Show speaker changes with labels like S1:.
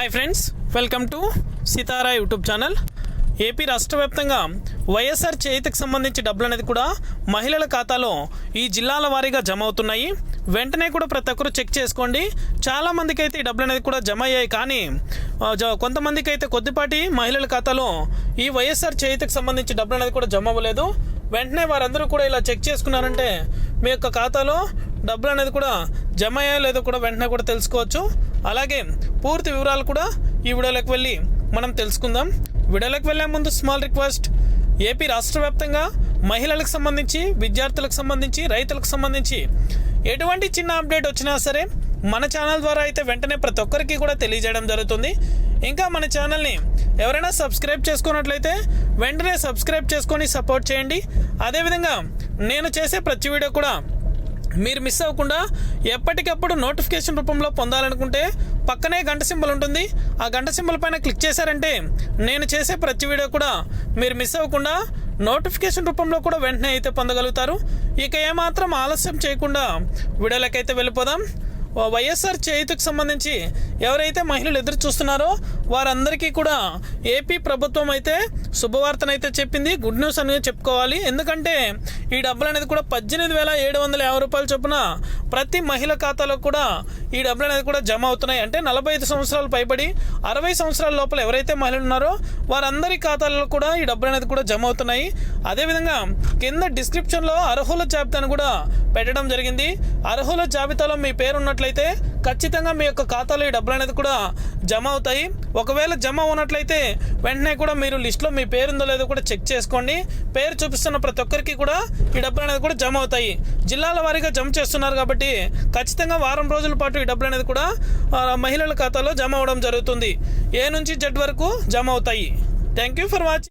S1: Hi friends welcome to Sitara YouTube channel AP రాష్ట్ర వ్యాప్తంగా వైఎస్ఆర్ చేతికి సంబంధించి డబ్బులు అనేది కూడా మహిళల ఖాతాలో ఈ జిల్లాల వారీగా జమ అవుతున్నాయి. వెంటనే కూడా ప్రతి ఒక్కరు చెక్ చేసుకోండి. చాలామందికి అయితే ఈ డబ్బులు అనేది కూడా జమ అయ్యాయి. కానీ జ- కొంతమందికి అయితే కొద్దిపాటి మహిళల ఖాతాలో ఈ వైఎస్ఆర్ చేతికి సంబంధించి డబ్బులు అనేది కూడా జమ అవ్వలేదు. వెంటనే వారందరూ కూడా ఇలా చెక్ చేసుకున్నారంటే మీ యొక్క ఖాతాలో డబ్బులు అనేది కూడా జమ అయ్యాయో లేదో కూడా వెంటనే కూడా తెలుసుకోవచ్చు. అలాగే పూర్తి వివరాలు కూడా ఈ వీడియోలోకి వెళ్ళి మనం తెలుసుకుందాం. వీడియోలోకి వెళ్ళే ముందు స్మాల్ రిక్వెస్ట్ ఏపీ రాష్ట్ర వ్యాప్తంగా మహిళలకు సంబంధించి విద్యార్థులకు సంబంధించి రైతులకు సంబంధించి ఎటువంటి చిన్న అప్డేట్ వచ్చినా సరే మన ఛానల్ ద్వారా అయితే వెంటనే ప్రతి ఒక్కరికి కూడా తెలియజేయడం జరుగుతుంది. ఇంకా మన ఛానల్ని ఎవరైనా సబ్స్క్రైబ్ చేసుకున్నట్లయితే వెంటనే సబ్స్క్రైబ్ చేసుకొని సపోర్ట్ చేయండి. అదేవిధంగా నేను చేసే ప్రతి వీడియో కూడా మీరు మిస్ అవ్వకుండా ఎప్పటికప్పుడు నోటిఫికేషన్ రూపంలో పొందాలనుకుంటే పక్కనే గంట సింబల్ ఉంటుంది. ఆ గంట సింబల్ పైన క్లిక్ చేశారంటే నేను చేసే ప్రతి వీడియో కూడా మీరు మిస్ అవ్వకుండా నోటిఫికేషన్ రూపంలో కూడా వెంటనే అయితే పొందగలుగుతారు. ఇక ఏమాత్రం ఆలస్యం చేయకుండా వీడియోలకైతే వెళ్ళిపోదాం. వైఎస్ఆర్ చేయుతకు సంబంధించి ఎవరైతే మహిళలు ఎదురు చూస్తున్నారో వారందరికీ కూడా ఏపీ ప్రభుత్వం అయితే శుభవార్తనైతే చెప్పింది. గుడ్ న్యూస్ అనేది చెప్పుకోవాలి. ఎందుకంటే ఈ డబ్బులు అనేది కూడా పద్దెనిమిది వేల ఏడు వందల యాభై రూపాయలు చొప్పున ప్రతి మహిళ ఖాతాలో కూడా ఈ డబ్బులు అనేది కూడా జమ అవుతున్నాయి. అంటే నలభై ఐదు సంవత్సరాలు పైబడి అరవై సంవత్సరాల లోపల ఎవరైతే మహిళలు ఉన్నారో వారందరి ఖాతాలలో కూడా ఈ డబ్బులు అనేది కూడా జమ అవుతున్నాయి. అదేవిధంగా కింద డిస్క్రిప్షన్లో అర్హుల జాబితాను కూడా పెట్టడం జరిగింది. అర్హుల జాబితాలో మీ పేరు ఉన్నట్లయితే ఖచ్చితంగా మీ యొక్క ఖాతాలో ఈ డబ్బులు అనేది కూడా జమ అవుతాయి. ఒకవేళ జమ ఉన్నట్లయితే వెంటనే కూడా మీరు లిస్ట్లో మీ పేరు ఉందో లేదో కూడా చెక్ చేసుకోండి. పేరు చూపిస్తున్న ప్రతి ఒక్కరికి కూడా ఈ డబ్బులు అనేది కూడా జమ అవుతాయి. జిల్లాల వారీగా జమ చేస్తున్నారు కాబట్టి ఖచ్చితంగా వారం రోజుల పాటు ఈ డబ్బులు అనేది కూడా మహిళల ఖాతాలో జమ అవ్వడం జరుగుతుంది. ఏ నుంచి జెడ్ వరకు జమ అవుతాయి. Thank you for watching